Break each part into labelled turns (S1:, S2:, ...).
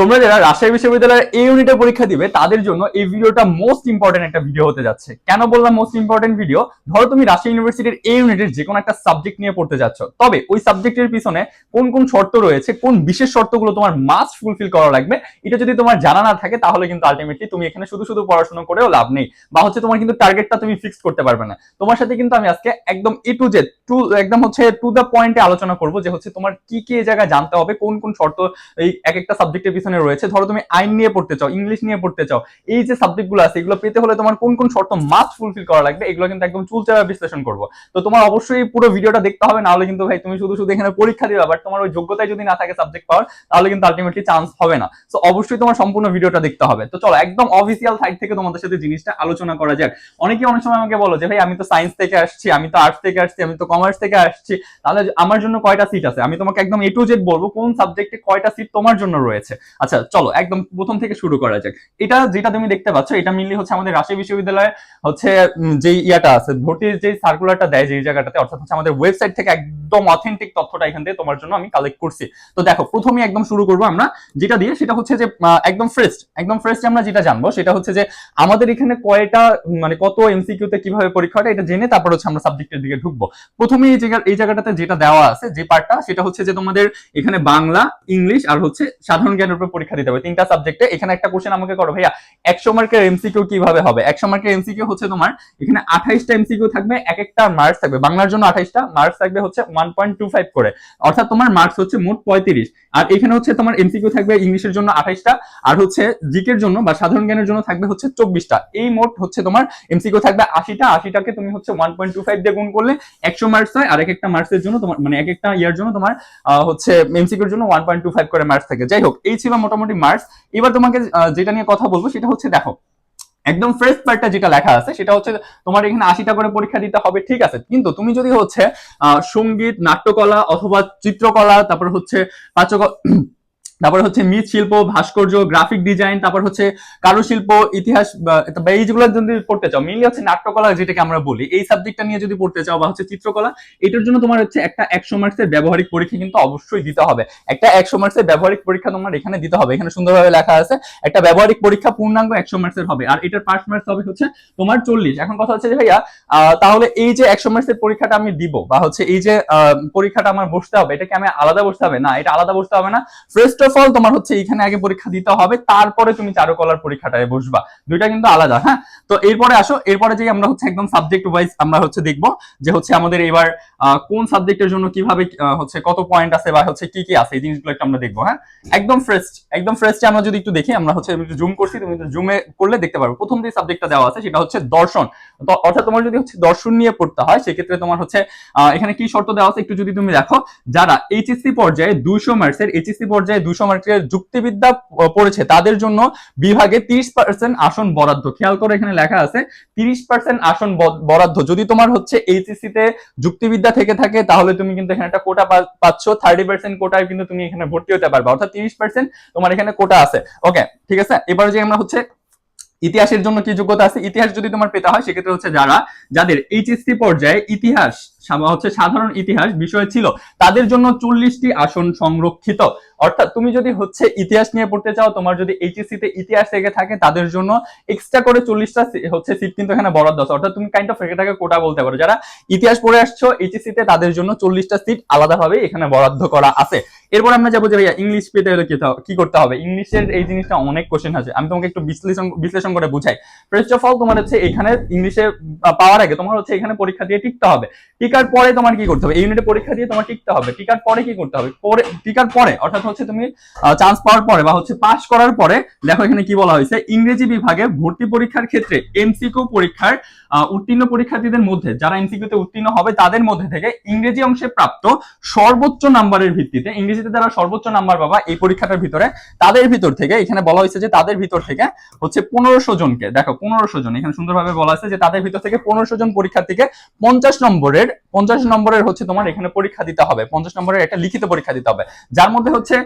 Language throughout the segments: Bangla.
S1: তোমরা যারা রাজশাহী বিশ্ববিদ্যালয়ের এই ইউনিটে পরীক্ষা দিবে, তাদের জন্য এই ভিডিওটা মোস্ট ইম্পর্টেন্ট একটা ভিডিও হতে যাচ্ছে। কেন বললাম মোস্ট ইম্পর্টেন্ট ভিডিও ধরো তুমি রাজশাহী ইউনিভার্সিটির এই ইউনিটের যে কোনো একটা সাবজেক্ট নিয়ে পড়তে যাচ্ছ। তবে ওই সাবজেক্টের পিছনে কোন কোন শর্ত রয়েছে, কোন বিশেষ শর্তগুলো তোমার মাস্ট ফুলফিল করা লাগবে, এটা যদি তোমার জানা না থাকে, তাহলে কিন্তু আলটিমেটলি তুমি এখানে শুধু শুধু পড়াশোনা করেও লাভ নেই। বা হচ্ছে তোমার কিন্তু টার্গেটটা তুমি ফিক্স করতে পারবে না। তোমার সাথে কিন্তু আমি আজকে একদম এ টু জেড টু একদম হচ্ছে টু দ্য পয়েন্টে আলোচনা করব যে হচ্ছে তোমার কি কি এই জায়গায় জানতে হবে, কোন কোন শর্ত, এই এক একটা সাবজেক্টের পিছনে রয়েছে, ধরো তুমি আইন নিয়ে পড়তে চাও ইংলিশ নিয়ে পড়তে চাও, এই যে সাবজেক্টগুলো আছে, এগুলো পেতে হলে তোমার কোন কোন শর্ত মাস্ট ফুলফিল করা লাগবে, এগুলো কিন্তু একদম চুলচারা বিশ্লেষণ করব। তো তোমার অবশ্যই পুরো ভিডিওটা দেখতে হবে, নাহলে কিন্তু ভাই তুমি শুধু শুধু এখানে পরীক্ষা দিবে বাট তোমার ওই যোগ্যতায় যদি না থাকে সাবজেক্ট পাওয়ার, তাহলে কিন্তু আলটিমেটলি চান্স হবে না। তো অবশ্যই তোমার সম্পূর্ণ ভিডিওটা দেখতে হবে। তো চলো, একদম অফিসিয়াল সাইড থেকে তোমাদের সাথে জিনিসটা আলোচনা করা যাক। অনেকে অনেক সময় আমাকে বলো যে, ভাই, আমি তো সায়েন্স থেকে আসছি, আমি তো আর্টস থেকে আসছি, আমি তো কমার্স থেকে আসছি, তাহলে আমার জন্য কয়টা সিট আছে? আমি তোমাকে একদম এ টু জেড বলব, কোন সাবজেক্টে কয়টা সিট তোমার জন্য রয়েছে। আচ্ছা চলো, একদম প্রথম থেকে শুরু করা যাক। এটা যেটা তুমি দেখতে পাচ্ছ, এটা মেনলি হচ্ছে আমাদের রাজশাহী বিশ্ববিদ্যালয়ে হচ্ছে যে ইয়াটা আছে ভর্তির যে সার্কুলারটা দেয় যে জায়গাটাতে, অর্থাৎ হচ্ছে আমাদের ওয়েবসাইট থেকে একদম অথেন্টিক তথ্যটা এখান থেকে তোমার জন্য আমি কালেক্ট করছি। তো দেখো প্রথমে একদম শুরু করব আমরা। যেটা দিয়ে, সেটা হচ্ছে যে একদম ফ্রেশ একদম ফ্রেশ আমরা যেটা জানব, সেটা হচ্ছে যে আমাদের এখানে কয়টা মানে কত এমসিকিউ তে কীভাবে পরীক্ষা হয়, এটা জেনে তারপর হচ্ছে আমরা সাবজেক্টের দিকে ঢুকবো। প্রথমে এই জায়গা এই জায়গাটাতে যেটা দেওয়া আছে, যে পার্টটা সেটা হচ্ছে যে তোমাদের এখানে বাংলা, ইংলিশ আর হচ্ছে সাধারণ জ্ঞানের উপর পরীক্ষা দিতে হবে। তিনটা সাবজেক্টে এখানে একটা কোশ্চেন আমাকে করো, ভাইয়া, একশো মার্কের এমসিকিউ কীভাবে হবে? একশো মার্কের এমসিকিউ হচ্ছে তোমার, এখানে আঠাইশটা এমসিকিউ থাকবে এক একটা মার্কস থাকবে। বাংলার জন্য আঠাইশটা মার্কস থাকবে হচ্ছে ওয়ান করে। অর্থাৎ তোমার মার্কস হচ্ছে মোট পঁয়ত্রিশ। আর এখানে হচ্ছে তোমার এমসিকিউ থাকবে ইংলিশের জন্য আঠাইশটা, আর হচ্ছে জিকের জন্য বা সাধারণ জ্ঞানের জন্য থাকবে হচ্ছে চব্বিশটা। এই মোট হচ্ছে তোমার এমসিকিউ থাকবে আশিটা, আশিটাকে তুমি হচ্ছে ওয়ান পয়েন্ট টু ফাইভ দিয়ে গুণ করলে একশো মার্কস হয়, আর এক একটা মার্কসের জন্য তোমার মানে এক একটা ইয়ার জন্য তোমার হচ্ছে এমসিকিউর জন্য ওয়ান পয়েন্ট টু ফাইভ করে মার্কস থাকে। যাই হোক, এই ছিল মোটামুটি মার্চ। এবার তোমাকে যেটা নিয়ে কথা বলব সেটা হচ্ছে দেখো, একদম ফ্রেশ পার্টটা যেটা লেখা আছে, সেটা হচ্ছে তোমার এখানে আশিটা করে পরীক্ষা দিতে হবে, ঠিক আছে? কিন্তু তুমি যদি হচ্ছে সংগীত, নাট্যকলা অথবা চিত্রকলা, তারপর হচ্ছে পাচক তারপর হচ্ছে মৃৎশিল্প ভাস্কর্য গ্রাফিক ডিজাইন তারপর হচ্ছে কারুশিল্প, ইতিহাস, বা- এই যেগুলো যদি পড়তে চাও মেইনলি হচ্ছে নাট্যকলা যেটাকে আমরা বলি, এই সাবজেক্টটা নিয়ে যদি পড়তে চাও, বা হচ্ছে চিত্রকলা, এটার জন্য তোমার হচ্ছে একটা একশো মার্কসের ব্যবহারিক পরীক্ষা কিন্তু অবশ্যই দিতে হবে। একটা একশো মার্কসের ব্যবহারিক পরীক্ষা তোমার এখানে দিতে হবে। এখানে সুন্দরভাবে লেখা আছে, একটা ব্যবহারিক পরীক্ষা পূর্ণাঙ্গ একশো মার্কসের হবে। আর এটার পাস মার্কস হবে হচ্ছে তোমার চল্লিশ। এখন কথা হচ্ছে যে, ভাইয়া তাহলে এই যে একশো মার্কসের পরীক্ষাটা আমি দিব, বা হচ্ছে এই যে পরীক্ষাটা আমার বসতে হবে, এটাকে আমি আলাদা বসতে হবে? না, এটা আলাদা বসতে হবে না। ফার্স্ট অফ অল তোমার হচ্ছে এখানে আগে পরীক্ষা দিতে হবে, তারপরে তুমি চারুকলার পরীক্ষাটায় বসবা। দুইটা কিন্তু আলাদা হ্যাঁ? তো এরপরে আসো, এরপরে যে আমরা হচ্ছে একদম সাবজেক্ট ওয়াইজ আমরা হচ্ছে দেখব যে হচ্ছে আমাদের এবার কোন সাবজেক্টের জন্য কীভাবে হচ্ছে কত পয়েন্ট আছে বা হচ্ছে কি কি আছে, এই জিনিসগুলো একটু আমরা দেখব হ্যাঁ? একদম ফ্রেশ একদম ফ্রেশে আমরা যদি একটু দেখি, আমরা হচ্ছে একটু জুম করছি, তুমি জুমে করলে দেখতে পারবে। প্রথম যে সাবজেক্টটা দেওয়া আছে সেটা হচ্ছে দর্শন। অর্থাৎ তোমার যদি হচ্ছে দর্শন নিয়ে পড়তে হয়, সেক্ষেত্রে তোমার হচ্ছে এখানে কি শর্ত দেওয়া আছে একটু যদি তুমি দেখো, যারা এইচএসসি পর্যায়ে দুইশো মার্কসের এইচএসসি পর্যায়ে দুইশো মার্কসের যুক্তিবিদ্যা পড়েছে, তাদের জন্য বিভাগে তিরিশ পার্সেন্ট আসন বরাদ্দ। খেয়াল করে এখানে লেখা আছে, তিরিশ পার্সেন্ট আসন বরাদ্দ। যদি তোমার হচ্ছে এইচএসসি তে যুক্তিবিদ্যা থেকে থাকে, তাহলে তুমি কিন্তু এখানে একটা কোটা পাচ্ছ। থার্টি পার্সেন্ট কোটায় কিন্তু তুমি এখানে ভর্তি হতে পারবে। অর্থাৎ তিরিশ পার্সেন্ট তোমার এখানে কোটা আছে। ওকে ঠিক আছে? এবার যে আমরা হচ্ছে ইতিহাসের জন্য কি যোগ্যতা আছে? ইতিহাস যদি তোমার পেতে হয়, সেক্ষেত্রে হচ্ছে যারা, যাদের এইচএসসি পর্যায়ে ইতিহাস হচ্ছে সাধারণ ইতিহাস বিষয় ছিল। তাদের জন্য চল্লিশটি আসন সংরক্ষিত। অর্থাৎ তুমি যদি হচ্ছে ইতিহাস নিয়ে পড়তে চাও, তোমার যদি এইচএসসি তে ইতিহাস থেকে থাকে, তাদের জন্য এক্সট্রা করে চল্লিশটা হচ্ছে সিট কিন্তু এখানে বরাদ্দ আছে। অর্থাৎ তুমি কাইন্ড অফ এটাকে কোটা বলতে পারো। যারা ইতিহাস পড়ে আসছো এইচএসসি তে তাদের জন্য চল্লিশটা সিট আলাদাভাবে এখানে বরাদ্দ করা আছে। এরপর আমরা যাব যে ভাইয়া ইংলিশ পেতে হলে কি করতে হবে? ইংলিশের এই জিনিসটা অনেক কোশ্চেন আছে। আমি তোমাকে একটু বিশ্লেষণ বিশ্লেষণ করে বুঝাই। ফার্স্ট অফ অল তোমার হচ্ছে এখানে ইংলিশে পাওয়ার আগে তোমার হচ্ছে এখানে পরীক্ষা দিয়ে টিকতে হবে। টিকার পরে তোমার কি করতে হবে? এই ইউনিটে পরীক্ষা দিয়ে তোমার টিকতে হবে। টিকার পরে কি করতে হবে? পরে, টিকার পরে, অর্থাৎ হচ্ছে তুমি চান্স পাওয়ার পরে বা হচ্ছে পাস করার পরে, দেখো এখানে কি বলা হয়েছে? ইংরেজি বিভাগে ভর্তি পরীক্ষার ক্ষেত্রে এমসিকিউ পরীক্ষার উত্তীর্ণ পরীক্ষার্থীদের মধ্যে, যারা এমসিকিউতে উত্তীর্ণ হবে, তাদের মধ্যে থেকে ইংরেজি অংশে প্রাপ্ত সর্বোচ্চ নাম্বারের ভিত্তিতে, ইংরেজিতে যারা সর্বোচ্চ নাম্বার পাবা এই পরীক্ষাটার ভিতরে, তাদের ভিতর থেকে, এখানে বলা হয়েছে যে তাদের ভিতর থেকে হচ্ছে পনেরোশো জনকে, দেখো পনেরোশো জন, এখানে সুন্দরভাবে বলা হয়েছে যে তাদের ভিতর থেকে পনেরোশো জন পরীক্ষার্থীকে পঞ্চাশ নম্বরের পঞ্চাশ নম্বরের হচ্ছে তোমার এখানে পরীক্ষা দিতে হবে। পঞ্চাশ নম্বরের একটা লিখিত পরীক্ষা দিতে হবে। যার মধ্যে হচ্ছে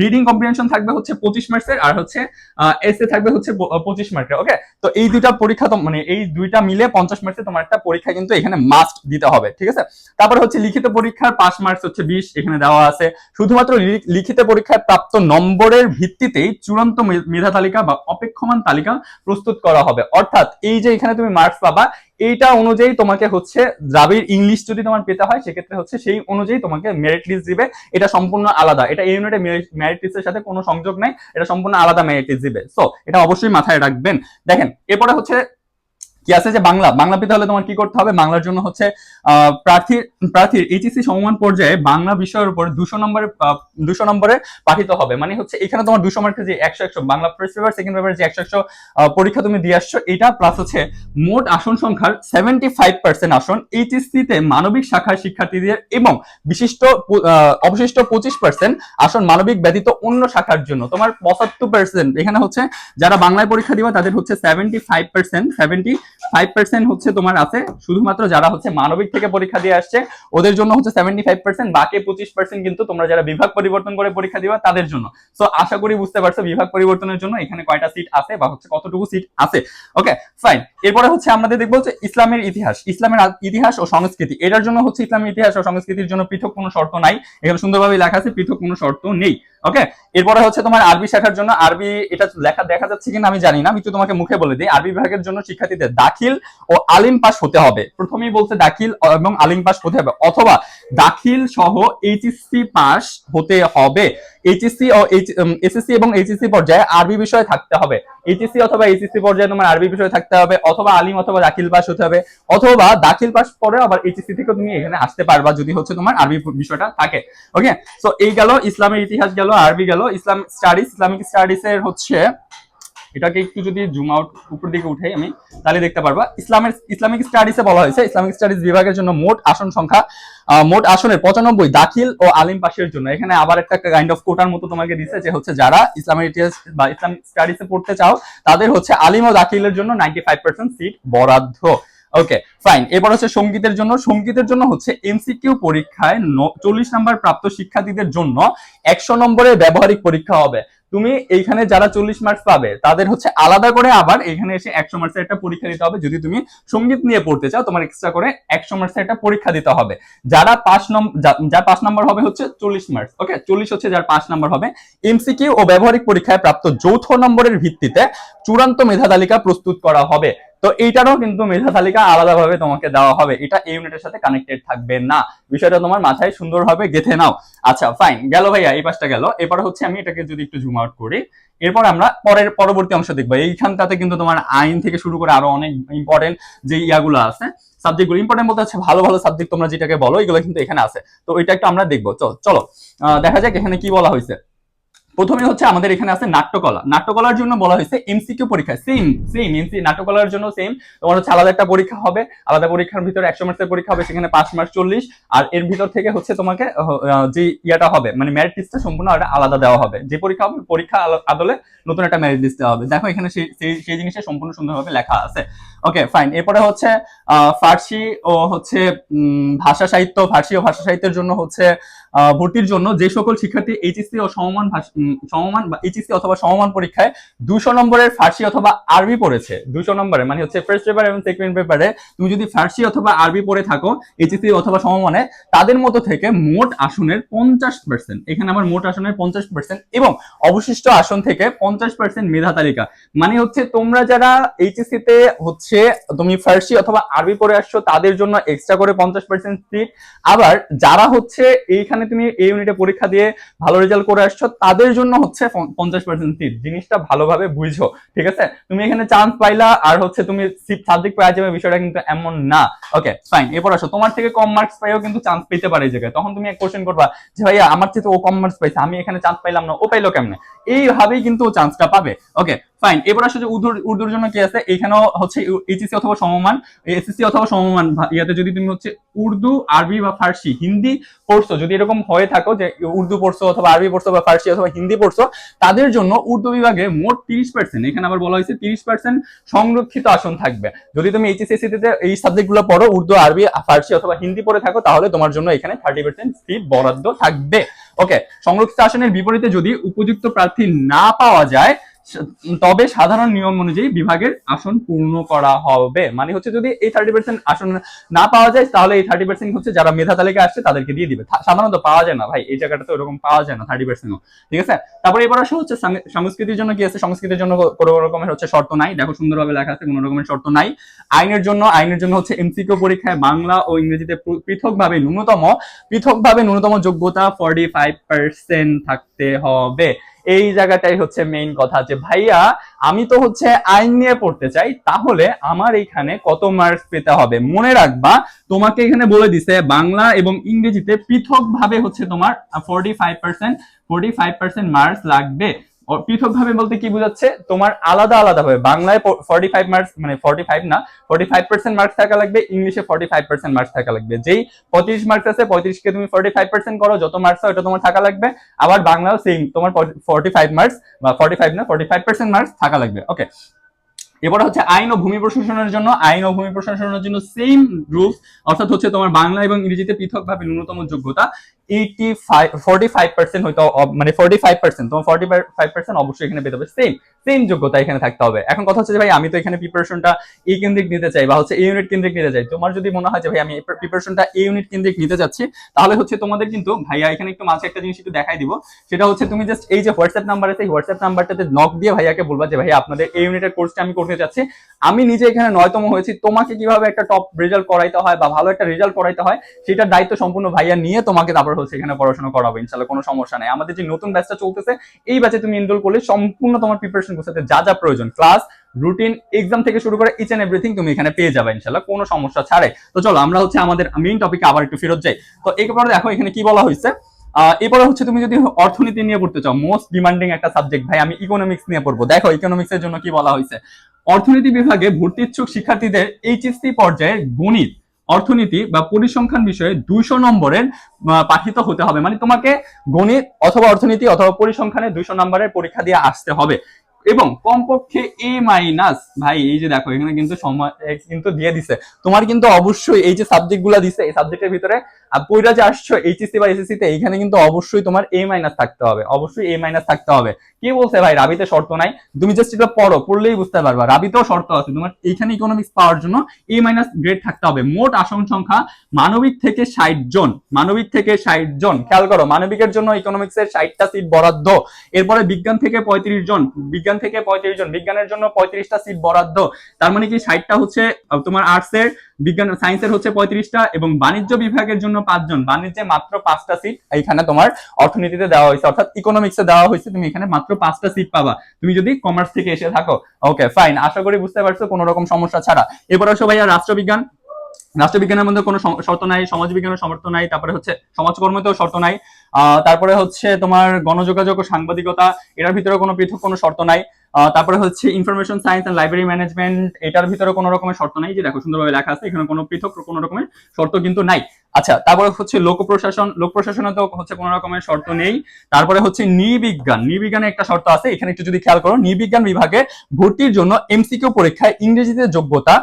S1: রিডিং কম্প্রিহেনশন থাকবে হচ্ছে পঁচিশ মার্কসের আর হচ্ছে এসে থাকবে হচ্ছে পঁচিশ মার্কের ওকে তো এই দুইটা পরীক্ষা মানে এই দুইটা মিলে পঞ্চাশ মার্কসের তোমার একটা পরীক্ষা কিন্তু এখানে মাস্ট দিতে হবে, ঠিক আছে? তারপরে হচ্ছে লিখিত পরীক্ষার পাস মার্কস হচ্ছে বিশ এখানে দেওয়া আছে। শুধুমাত্র লিখিত পরীক্ষায় প্রাপ্ত নম্বরের ভিত্তিতেই চূড়ান্ত মেধা তালিকা বা অপেক্ষমান তালিকা প্রস্তুত করা হবে। অর্থাৎ এই যে এখানে তুমি মার্কস পাবা এইটা অনুযায়ী তোমাকে হচ্ছে দ্রাবিড় ইংলিশ যদি তোমার পেতে হয়, সেক্ষেত্রে হচ্ছে সেই অনুযায়ী তোমাকে মেরিট লিস্ট দিবে। এটা সম্পূর্ণ আলাদা। এটা এই ইউনিটে মেরিট লিস্টের সাথে কোনো সংযোগ নাই। এটা সম্পূর্ণ আলাদা মেরিট লিস্ট দিবে। সো এটা অবশ্যই মাথায় রাখবেন। দেখেন, এরপরে হচ্ছে কি আছে যে বাংলা? বাংলা পেতে হলে তোমার কি করতে হবে? বাংলার জন্য হচ্ছে প্রার্থীর প্রার্থীর এইচএসসি সমমান পর্যায়ে বাংলা বিষয়ের উপর দুশো নম্বরে দুশো নম্বরে পাঠিত হবে। মানে হচ্ছে এখানে তোমার দুশো মার্কের যে একশো একশো, Bangla first paper second paper যে একশো একশো পরীক্ষা তুমি দিয়ে আসছো, এটা প্লাস হচ্ছে মোট আসন সংখ্যার সেভেন্টি ফাইভ পার্সেন্ট আসন এইচএসসি তে মানবিক শাখার শিক্ষার্থীদের এবং বিশিষ্ট অবশিষ্ট পঁচিশ পার্সেন্ট আসন মানবিক ব্যতীত অন্য শাখার জন্য। তোমার পঁচাত্তর পার্সেন্ট এখানে হচ্ছে যারা বাংলায় পরীক্ষা দিবা, তাদের হচ্ছে seventy five percent seventy five percent হচ্ছে তোমার আছে, শুধুমাত্র যারা হচ্ছে মানবিক থেকে পরীক্ষা দিয়ে আসছে, ওদের জন্য হচ্ছে সেভেন্টি ফাইভ পার্সেন্ট বাকি পঁচিশ পার্সেন্ট কিন্তু তোমরা যারা বিভাগ পরিবর্তন করে পরীক্ষা দিবা, তাদের জন্য। সো আশা করি বুঝতে পারছ বিভাগ পরিবর্তনের জন্য এখানে কয়টা সিট আছে বা হচ্ছে কতটুকু সিট আছে। ওকে ফাইন এরপরে হচ্ছে আমাদের দেখব হচ্ছে ইসলামের ইতিহাস ইসলামের ইতিহাস ও সংস্কৃতি। এটার জন্য হচ্ছে ইসলামের ইতিহাস ও সংস্কৃতির জন্য পৃথক কোনো শর্ত নাই। এখানে সুন্দরভাবে লেখা আছে, পৃথক কোনো শর্ত নেই। ওকে এরপরে হচ্ছে তোমার আরবি শেখার জন্য, আরবি এটা লেখা দেখা যাচ্ছে কিনা আমি জানি না, আমি তোমাকে মুখে বলে দিই। আরবি বিভাগের জন্য শিক্ষার্থীদের ও আলিম পাস হতে হবে। প্রথমেই বলছে দাখিল এবং আলিম পাস হতে হবে। অথবা দাখিল সহ এইচএসসি পাস হতে হবে। এইচএসসি ও এসএসসি এবং এইচএসসি পর্যায়ে আরবি বিষয় থাকতে হবে। এইচএসসি অথবা এইচএসসি পর্যায়ে তোমার আরবি বিষয় থাকতে হবে। অথবা আলিম অথবা দাখিল পাস হতে হবে। অথবা দাখিল পাস পরে আবার এইচএসসি থেকে তুমি এখানে আসতে পারবা যদি হচ্ছে তোমার আরবি বিষয়টা থাকে। ওকে সো এই গেল, ইসলামের ইতিহাস গেল, আরবি গেল। ইসলাম স্টাডিজ ইসলামিক স্টাডিজ এর হচ্ছে এটাকে একটু যদি জুম আউট উপর দিকে উঠাই আমি, তাহলে দেখতে পারবা। ইসলামের, ইসলামিক স্টাডিজে বলা হয়েছে, ইসলামিক স্টাডিজ বিভাগের জন্য মোট আসন সংখ্যা মোট আসনের পঁচানব্বই দাখিল ও আলিম পাশের জন্য। এখানে আবার একটা কাইন্ড অফ কোটার মতো তোমাকে দিচ্ছে যে হচ্ছে যারা ইসলামের ইতিহাস বা ইসলামিক স্টাডিজে পড়তে চাও, তাদের হচ্ছে আলিম ও দাখিলের জন্য নাইনটি ফাইভ পার্সেন্ট সিট বরাদ্দ। ওকে ফাইন এবার হচ্ছে সঙ্গীতের জন্য সঙ্গীতের জন্য হচ্ছে এমসিকিউ পরীক্ষায় চল্লিশ নাম্বার প্রাপ্ত শিক্ষার্থীদের জন্য একশো নম্বরের ব্যবহারিক পরীক্ষা হবে। তুমি এইখানে যারা চল্লিশ মার্কস পাবে, তাদের হচ্ছে আলাদা করে আবার এখানে এসে একশো মার্কসের একটা পরীক্ষা দিতে হবে। যদি তুমি সংগীত নিয়ে পড়তে চাও, তোমার এক্সট্রা করে একশো মার্কসের একটা পরীক্ষা দিতে হবে। যারা পাঁচ নম্বর যার পাঁচ নম্বর হবে হচ্ছে চল্লিশ মার্কস ওকে চল্লিশ হচ্ছে যার পাঁচ নম্বর হবে। এমসিকিউ ও ব্যবহারিক পরীক্ষায় প্রাপ্ত যৌথ নম্বরের ভিত্তিতে চূড়ান্ত মেধা তালিকা প্রস্তুত করা হবে। তো এইটারও কিন্তু মেধা তালিকা আলাদাভাবে তোমাকে দেওয়া হবে। এটা এই ইউনিটের সাথে কানেক্টেড থাকবে না। বিষয়টা তোমার মাথায় সুন্দরভাবে গেথে নাও। আচ্ছা ফাইন গেল ভাইয়া, এই পাশটা গেল। এবার হচ্ছে আমি এটাকে যদি একটু জুম আউট করি, এরপর আমরা পরের, পরবর্তী অংশ দেখব। এইখানটাতে কিন্তু তোমার আইন থেকে শুরু করে আরও অনেক ইম্পর্টেন্ট যে ইয়াগুলো আছে সাবজেক্টগুলো ইম্পর্টেন্ট বলতে হচ্ছে ভালো ভালো সাবজেক্ট তোমরা যেটাকে বলো, এগুলো কিন্তু এখানে আছে। তো ওইটা একটু আমরা দেখব। চলো দেখা যাক এখানে কি বলা হয়েছে। প্রথমে হচ্ছে আমাদের এখানে আছে নাট্যকলা। নাট্যকলার জন্য বলা হয়েছে এমসিকিউ পরীক্ষা। সেম সেম এমসি নাট্যকলার জন্য সেম তোমার হচ্ছে আলাদা একটা পরীক্ষা হবে। আলাদা পরীক্ষার ভিতরে একশো মার্কসের পরীক্ষা হবে, সেখানে পাঁচ মার্ক চল্লিশ। আর এর ভিতর থেকে হচ্ছে তোমাকে যে ইয়াটা হবে মানে মেরিট লিস্টটা সম্পূর্ণ আলাদা দেওয়া হবে। যে পরীক্ষা হবে, পরীক্ষা আদলে নতুন একটা মেরিট লিস্ট দেওয়া হবে। দেখো এখানে সেই জিনিসটা সম্পূর্ণ সুন্দরভাবে লেখা আছে। ওকে ফাইন এরপরে হচ্ছে ফার্সি ও হচ্ছে ভাষা সাহিত্য, ফার্সি ও ভাষা সাহিত্যের জন্য হচ্ছে ভর্তির জন্য যে সকল শিক্ষার্থী এইচএসসি ও সমমান সমমান বা এইচএসসি অথবা সমমান পরীক্ষায় দুশো নম্বরের ফার্সি অথবা আরবি পড়েছে। দুশো নম্বরে মানে হচ্ছে ফার্স্ট পেপার এবং সেকেন্ড পেপারে তুমি যদি ফার্সি অথবা আরবি পড়ে থাকো এইচএসসি অথবা সমমানে তাদের মতো থেকে মোট আসনের পঞ্চাশ পার্সেন্ট এখানে আমার মোট আসনের পঞ্চাশ পার্সেন্ট এবং অবশিষ্ট আসন থেকে পঞ্চাশ পার্সেন্ট মেধা তালিকা। মানে হচ্ছে তোমরা যারা এইচএসসি তে হচ্ছে তুমি ফার্সি অথবা আরবি পড়ে আসছো, তাদের জন্য এক্সট্রা করে পঞ্চাশ পার্সেন্ট সিট আবার যারা হচ্ছে এইখানে তুমি এই ইউনিটে পরীক্ষা দিয়ে ভালো রেজাল্ট করে আসছো, তাদের জন্য হচ্ছে পঞ্চাশ পার্সেন্ট সিট জিনিসটা ভালোভাবে বুঝো, ঠিক আছে? তুমি এখানে চান্স পাইলা, আর হচ্ছে তুমি সিট সাবজেক্ট পাওয়া যাবে, বিষয়টা কিন্তু এমন না। ওকে ফাইন এরপর আসো। তোমার থেকে কম মার্কস পাইও কিন্তু চান্স পেতে পারে জায়গায়। তখন তুমি এক কোশ্চেন করবা যে, ভাইয়া, আমার থেকে ও কম মার্কস পাইছে, আমি এখানে চান্স পাইলাম না, ও পাইলো কেমনে? এইভাবেই কিন্তু ও চান্সটা পাবে ওকে ফাইন এবার আসলে উর্দুর উর্দুর জন্য কি আছে? এখানেও হচ্ছে এইচএসসি অথবা সমমান এসএসসি অথবা সমমান ইয়াতে যদি তুমি হচ্ছে উর্দু, আরবি বা ফার্সি, হিন্দি পড়ছো, যদি এরকম হয়ে থাকো যে, উর্দু পড়ছো অথবা আরবি পড়ছো বা ফার্সি অথবা হিন্দি পড়ছো, তাদের জন্য উর্দু বিভাগে মোট তিরিশ পার্সেন্ট এখানে আবার বলা হয়েছে তিরিশ পার্সেন্ট সংরক্ষিত আসন থাকবে। যদি তুমি এইচএসসি তে এই সাবজেক্টগুলো পড়ো, উর্দু, আরবি, ফার্সি অথবা হিন্দি পড়ে থাকো, তাহলে তোমার জন্য এখানে থার্টি পার্সেন্ট সিট বরাদ্দ থাকবে। ওকে সংরক্ষিত আসনের বিপরীতে যদি উপযুক্ত প্রার্থী না পাওয়া যায় তবে সাধারণ নিয়ম অনুযায়ী বিভাগের আসন পূর্ণ করা হবে। মানে হচ্ছে যদি এই থার্টি পার্সেন্ট আসন না পাওয়া যায়, তাহলে এই থার্টি পার্সেন্ট হচ্ছে যারা মেধা তালিকা আসছে তাদেরকে দিয়ে দিবে। সাধারণত পাওয়া যায় না ভাই, এই জায়গাটা তো এরকম পাওয়া যায় না থার্টি পার্সেন্টও ঠিক আছে? তারপরে এবার আসা হচ্ছে সংস্কৃতির জন্য কি আছে? সংস্কৃতির জন্য কোনো রকমের হচ্ছে শর্ত নাই। দেখো সুন্দরভাবে লেখা আছে, কোনো রকমের শর্ত নাই। আইনের জন্য আইনের জন্য হচ্ছে এমসিকিউ পরীক্ষায় বাংলা ও ইংরেজিতে পৃথকভাবে ন্যূনতম পৃথকভাবে ন্যূনতম যোগ্যতা ফর্টি ফাইভ পার্সেন্ট থাকতে হবে। এই জায়গাটাই হচ্ছে মেইন কথা যে, ভাইয়া, আমি তো হচ্ছে আইন নিয়ে পড়তে চাই, তাহলে আমার এখানে কত মার্কস পেতে হবে? মনে রাখবা, তোমাকে এখানে বলে দিছে, বাংলা এবং ইংরেজিতে পৃথকভাবে হচ্ছে তোমার forty five percent forty five percent marks লাগবে। পৃথক ভাবে বলতে কি বোঝাচ্ছে? তোমার আলাদা আলাদা ভাবে বাংলায় ফর্টি ফাইভ মার্কস মানে ফর্টি ফাইভ না ফর্টি ফাইভ পার্সেন্ট মার্কস থাকা লাগবে, ইংলিশে ফর্টি ফাইভ পার্সেন্ট মার্কস থাকা লাগবে। যেই পঁয়ত্রিশ মার্কস আছে, পঁয়ত্রিশকে তুমি ফর্টি ফাইভ পার্সেন্ট করো, যত মার্কস হয়, ওটা তোমার থাকা লাগবে। আবার বাংলাও সেম তোমার ফর্টি ফাইভ মার্কস বা ফর্টি ফাইভ না ফর্টি ফাইভ পার্সেন্ট মার্কস থাকা লাগবে। ওকে এবার হচ্ছে আইন ও ভূমি প্রশাসনের জন্য। আইন ও ভূমি প্রশাসনের জন্য সেম রুলস অর্থাৎ হচ্ছে তোমার বাংলা এবং ইংরেজিতে পৃথকভাবে ন্যূনতম যোগ্যতা। Eighty five forty five percent হয়তো মানে ফর্টি ফাইভ পার্সেন্ট তোমার ফর্টি ফাইভ পার্সেন্ট অবশ্যই এখানে পেতে হবে সেম সেম যোগ্যতা এখানে থাকতে হবে। এখন কথা হচ্ছে যে ভাই, আমি তো এখানে প্রিপারেশনটা এই কেন্দ্রিক নিতে চাই বা হচ্ছে এই ইউনিট কেন্দ্রিক নিতে চাই। তোমার যদি মনে হয় যে ভাই, আমি প্রিপারেশনটা এই ইউনিট কেন্দ্রিক নিতে যাচ্ছি তাহলে হচ্ছে তোমাদের কিন্তু, ভাইয়া এখানে একটু মাঝে একটা জিনিস একটু দেখাই দিব। সেটা হচ্ছে তুমি জাস্ট এই যে হোয়াটসঅ্যাপ নাম্বার আছে, এই হোয়াটসঅ্যাপ নাম্বারটাতে নক দিয়ে ভাইয়াকে বলবা যে ভাই আপনাদের এই ইউনিটের কোর্সটা আমি করতে যাচ্ছি আমি নিজে এখানে নয়তম হয়েছি, তোমাকে কীভাবে একটা টপ রেজাল্ট করাইতে হয় বা ভালো একটা রেজাল্ট করাইতে হয়, সেটার দায়িত্ব সম্পূর্ণ ভাইয়া নিয়ে তোমাকে তারপর হচ্ছে এখানে পড়াশোনা করাবো ইনশাল্লাহ কোনো সমস্যা নাই। আমাদের যে নতুন ব্যাচটা চলতেছে, এই ব্যাচে তুমি এনরোল করলে সম্পূর্ণ তোমার প্রিপারেশন করতে যা যা প্রয়োজন ক্লাস রুটিন এক্সাম থেকে শুরু করে ইচ এন্ড এভরিথিং তুমি এখানে পেয়ে যাবে ইনশাল্লাহ কোনো সমস্যা ছাড়াই তো চলো, আমরা হচ্ছে আমাদের মেইন টপিকে আবার একটু ফেরত যাই। তো এরপরে দেখো এখানে কি বলা হয়েছে। এরপরে হচ্ছে তুমি যদি অর্থনীতি নিয়ে পড়তে চাও মোস্ট ডিমান্ডিং একটা সাবজেক্ট ভাই, আমি ইকোনমিক্স নিয়ে পড়ব। দেখো ইকোনমিক্স এর জন্য কি বলা হয়েছে? অর্থনীতি বিভাগে ভর্তি ইচ্ছুক শিক্ষার্থীদের এইচএসসি পর্যায়ে গণিত, অর্থনীতি বা পরিসংখ্যান বিষয়ে দুইশো নম্বরের পাঠিত হতে হবে। মানে তোমাকে গণিত অথবা অর্থনীতি অথবা পরিসংখ্যানে দুইশো নম্বরের পরীক্ষা দিয়ে আসতে হবে। এবং কমপক্ষে এ মাইনাস ভাই, এই যে দেখো, এখানে কিন্তু সময় কিন্তু দিয়ে দিছে। তোমার কিন্তু অবশ্যই এই যে সাবজেক্টগুলা দিছে, এই সাবজেক্টের ভিতরে আর পইরা যে আসছো এইচএসসি বা এসএসসি তে এইখানে কিন্তু অবশ্যই তোমার এ মাইনাস থাকতে হবে। অবশ্যই এ মাইনাস থাকতে হবে। কি বলছে ভাই, রাবিতে শর্ত নাই? তুমি জাস্ট এটা পড়ো, পড়লেই বুঝতে পারবা। রাবিতেও শর্ত আছে। তোমার এইখানে ইকোনমিক্স পাওয়ার জন্য এ মাইনাস গ্রেড থাকতে হবে। মোট আসন সংখ্যা মানবিক থেকে ষাট জন। মানবিক থেকে ষাট জন। খেয়াল করো, মানবিকের জন্য ইকোনমিক্স এর ষাটটা সিট বরাদ্দ। এরপরে বিজ্ঞান থেকে পঁয়ত্রিশ জন। বিজ্ঞান থেকে পঁয়ত্রিশ জন। বিজ্ঞানের জন্য পঁয়ত্রিশটা সিট বরাদ্দ। তার মানে কি ষাটটা হচ্ছে তোমার আর্টস এর বিজ্ঞান সায়েন্সের হচ্ছে পঁয়ত্রিশটা এবং বাণিজ্য বিভাগের জন্য পাঁচজন। বাণিজ্যে মাত্র পাঁচটা সিট এখানে তোমার অর্থনীতিতে দেওয়া হয়েছে। অর্থাৎ ইকোনমিক্সে দেওয়া হয়েছে তুমি এখানে মাত্র পাঁচটা সিট পাবা। তুমি যদি কমার্স থেকে এসে থাকো ওকে ফাইন আশা করি বুঝতে পারছ কোনো রকম সমস্যা ছাড়া। আসো ভাইয়া রাষ্ট্রবিজ্ঞান। রাষ্ট্রবিজ্ঞানের মধ্যে কোনো শর্ত নাই সমাজ বিজ্ঞানের শর্ত নাই তারপরে হচ্ছে সমাজকর্মতেও শর্ত নাই। আহ, তারপরে হচ্ছে তোমার গণযোগাযোগ ও সাংবাদিকতা এটার ভিতরে কোনো পৃথক কোনো শর্ত নাই। তারপরে হচ্ছে information science and library management এটার ভিতরে কোনো রকমের শর্ত নাই যে দেখো সুন্দরভাবে লেখা আছে, এখানে কোনো পৃথক কোনো রকমের শর্ত কিন্তু নাই। আচ্ছা তারপরে হচ্ছে লোক প্রশাসন লোক প্রশাসনে তো হচ্ছে কোনো রকমের শর্ত নেই। তারপরে হচ্ছে নৃবিজ্ঞান, নৃবিজ্ঞানে একটা শর্ত আছে, এখানে একটু যদি খেয়াল করো, নৃবিজ্ঞান বিভাগে ভর্তির জন্য এমসিকিউ পরীক্ষায় ইংরেজিতে যোগ্যতা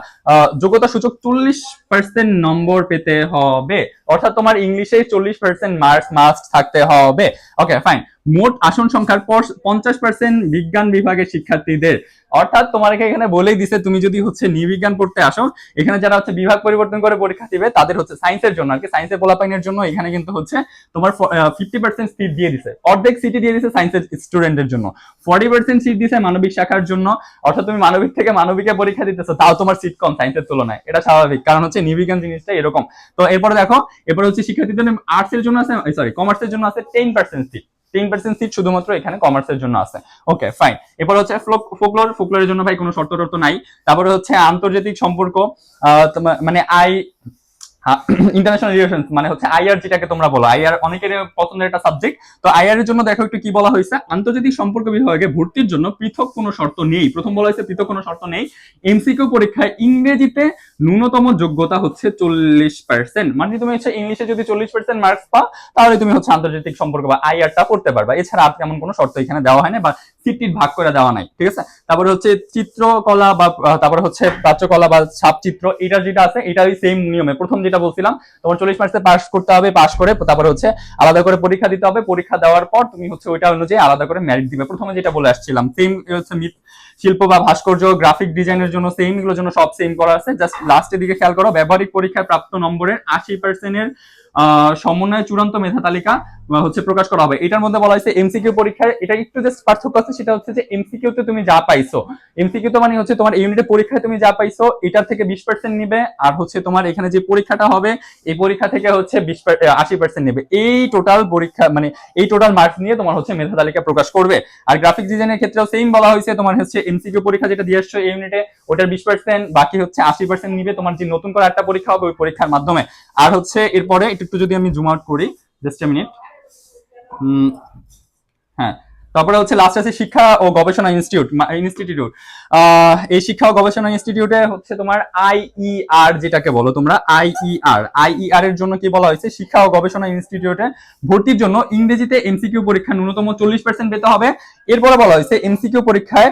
S1: যোগ্যতা সূচক চল্লিশ পার্সেন্ট নম্বর পেতে হবে। অর্থাৎ তোমার ইংলিশে চল্লিশ পার্সেন্ট মার্কস মাস্ক থাকতে হবে। ওকে ফাইন মোট আসন সংখ্যার পঞ্চাশ পার্সেন্ট বিজ্ঞান বিভাগের শিক্ষার্থীদের। অর্থাৎ তোমাকে এখানে বলেই দিছে, তুমি যদি হচ্ছে নিবিজ্ঞান পড়তে আসো, এখানে যারা হচ্ছে বিভাগ পরিবর্তন করে পরীক্ষা দিবে, তাদের হচ্ছে সায়েন্সের জন্য, আর কি সায়েন্সের পোলাপাইনের জন্য এখানে কিন্তু হচ্ছে তোমার ফিফটি পার্সেন্ট সিট দিয়ে দিছে। অর্ধেক সিটি দিয়ে দিছে সায়েন্সের স্টুডেন্টের জন্য। ফর্টি পার্সেন্ট সিট দিছে মানবিক শাখার জন্য। অর্থাৎ তুমি মানবিক থেকে মানবিকে পরীক্ষা দিতেছো, তাও তোমার সিট কম সায়েন্সের তুলনায়। এটা স্বাভাবিক, কারণ হচ্ছে নিবিজ্ঞান জিনিসটা এরকম। তো এরপরে দেখো, এরপরে হচ্ছে শিক্ষার্থীদের আর্টস এর জন্য আছে সরি কমার্সের জন্য আছে ten percent seat ten percent seat শুধুমাত্র এখানে কমার্সের জন্য আছে। ওকে ফাইন এরপর হচ্ছে ফোকলোর ফোকলোরের জন্য ভাই কোনো শর্ত টর্ত নাই। তারপরে হচ্ছে আন্তর্জাতিক সম্পর্ক মানে আই ইন্টারন্যাশনাল রিলেশন মানে হচ্ছে আইআর যেটাকে তোমরা বলো। আইআর অনেকের পছন্দের একটা সাবজেক্ট তো আইআর এর জন্য দেখো একটু কি বলা হয়েছে? আন্তর্জাতিক সম্পর্ক বিভাগে ভর্তির জন্য পৃথক কোনো শর্ত নেই। প্রথম বলা হয়েছে পৃথক কোনো শর্ত নেই। এমসিকিউ পরীক্ষায় ইংরেজিতে ন্যূনতম যোগ্যতা হচ্ছে চল্লিশ পার্সেন্ট মানে তুমি হচ্ছে ইংলিশে যদি চল্লিশ পার্সেন্ট মার্কস পাও, তাহলে তুমি হচ্ছে আন্তর্জাতিক সম্পর্ক বা আইআরটা করতে পারবা। এছাড়া আর তেমন কোনো শর্ত এখানে দেওয়া হয় না বা সিটির ভাগ করে দেওয়া নাই, ঠিক আছে? তারপরে হচ্ছে চিত্রকলা বা, তারপরে হচ্ছে প্রাচ্যকলা বা ছাপচিত্র এটা যেটা আছে এটা ওই সেম নিয়মে। প্রথম যেটা বলছিলাম, তোমার চল্লিশ মার্কসে পাস করতে হবে পাস করে তারপরে হচ্ছে আলাদা করে পরীক্ষা দিতে হবে, পরীক্ষা দেওয়ার পর তুমি হচ্ছে ওইটা অনুযায়ী আলাদা করে মেরিট দিবে। প্রথমে যেটা বলে আসছিলাম সেম হচ্ছে শিল্প বা ভাস্কর্য গ্রাফিক ডিজাইনের জন্য সেম এগুলোর জন্য সব সেম করা আছে। জাস্ট লাস্টের দিকে খেয়াল করো, ব্যবহারিক পরীক্ষায় প্রাপ্ত নম্বরের আশি পার্সেন্টের সমন্বয়ে চূড়ান্ত মেধা তালিকা হচ্ছে প্রকাশ করা হবে। এটার মধ্যে বলা হয়েছে এমসিকিউ পরীক্ষায়, এটা একটু জাস্ট পার্থক্য আছে, সেটা হচ্ছে যে এমসিকিউ তে তুমি যা পাইছো এমসিকিউ তো মানে হচ্ছে তোমার ইউনিটের পরীক্ষায় তুমি যা পাইছো, এটার থেকে বিশ পার্সেন্ট নিবে, আর হচ্ছে তোমার এখানে যে পরীক্ষাটা হবে, এই পরীক্ষা থেকে হচ্ছে বিশ আশি পার্সেন্ট নেবে। এই টোটাল পরীক্ষা মানে এই টোটাল মার্কস নিয়ে তোমার হচ্ছে মেধা তালিকা প্রকাশ করবে। আর গ্রাফিক ডিজাইনের ক্ষেত্রেও সেম বলা হয়েছে, তোমার হচ্ছে এমসিকিউ পরীক্ষা যেটা দিয়ে আসছো ইউনিটে ওটার বিশ পার্সেন্ট বাকি হচ্ছে আশি পার্সেন্ট নিবে, তোমার যে নতুন করে একটা পরীক্ষা হবে, ওই পরীক্ষার মাধ্যমে। আর হচ্ছে এরপরে একটু যদি আমি জুম আউট করি জাস্ট এ মিনিট হ্যাঁ তারপরে হচ্ছে লাস্ট আছে শিক্ষা ও গবেষণা ইনস্টিটিউট ইনস্টিটিউট এই শিক্ষা ও গবেষণা ইনস্টিটিউটে হচ্ছে তোমার আইইআর যেটাকে বলো তোমরা আইইআর আইইআর এর জন্য কি বলা হয়েছে? শিক্ষা ও গবেষণা ইনস্টিটিউটে ভর্তির জন্য ইংরেজিতে এমসিকিউ পরীক্ষা ন্যূনতম চল্লিশ পার্সেন্ট পেতে হবে। এরপরে বলা হয়েছে এমসিকিউ পরীক্ষায়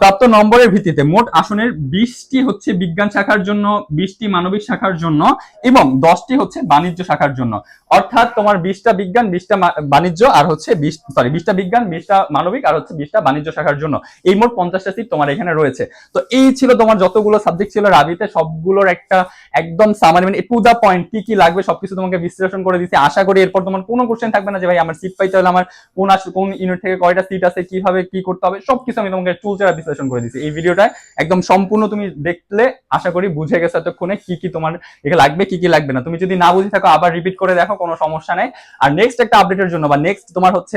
S1: প্রাপ্ত নম্বরের ভিত্তিতে মোট আসনের বিশটি হচ্ছে বিজ্ঞান শাখার জন্য, বিশটি মানবিক শাখার জন্য এবং দশটি হচ্ছে বাণিজ্য শাখার জন্য। অর্থাৎ তোমার বিশটা বিজ্ঞান, বিশটা বাণিজ্য আর হচ্ছে বিশ সরি বিশটা বিজ্ঞান, বিশটা মানবিক আর হচ্ছে বিশটা বাণিজ্য শাখার জন্য। এই মোট পঞ্চাশটা সিট তোমার এখানে রয়েছে। তো এই ছিল তোমার যতগুলো সাবজেক্ট ছিল রাবিতে, সবগুলোর একটা একদম সামারি মানে টু দা পয়েন্ট কি কি লাগবে সবকিছু তোমাকে বিশ্লেষণ করে দিচ্ছি আশা করি এরপর তোমার কোনো কোশ্চেন থাকবে না যে ভাই আমার সিট পাইতে হলে আমার কোন কোন ইউনিট থেকে কয়টা সিট আছে, কীভাবে কি করতে হবে, সবকিছু আমি তোমাকে চুলচেরা বিশ্লেষণ করে দিচ্ছি এই ভিডিওটা একদম সম্পূর্ণ তুমি দেখলে আশা করি বুঝে গেছো এতক্ষণে কি কি তোমার লাগবে, কি কি লাগবে না। তুমি যদি না বুঝে থাকো, আবার রিপিট করে দেখো, কোনো সমস্যা নেই। আর নেক্সট একটা আপডেটের জন্য, বা নেক্সট তোমার হচ্ছে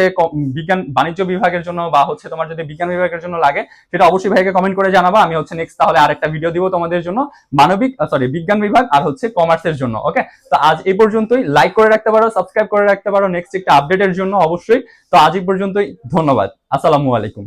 S1: বিজ্ঞান, বাণিজ্য বিভাগের জন্য, বা হচ্ছে তোমার যদি বিজ্ঞান বিভাগের জন্য লাগে, সেটা অবশ্যই ভাইকে কমেন্ট করে জানাব। আমি হচ্ছে নেক্সট তাহলে আরেকটা ভিডিও দিব তোমাদের জন্য, মানবিক সরি বিজ্ঞান বিভাগ আর হচ্ছে কমার্সের জন্য ওকে তো আজ এই পর্যন্তই। লাইক করে রাখতে পারো সাবস্ক্রাইব করে রাখতে পারো নেক্সট একটা আপডেটের জন্য অবশ্যই। তো আজ এই পর্যন্তই, ধন্যবাদ। আসসালামু আলাইকুম।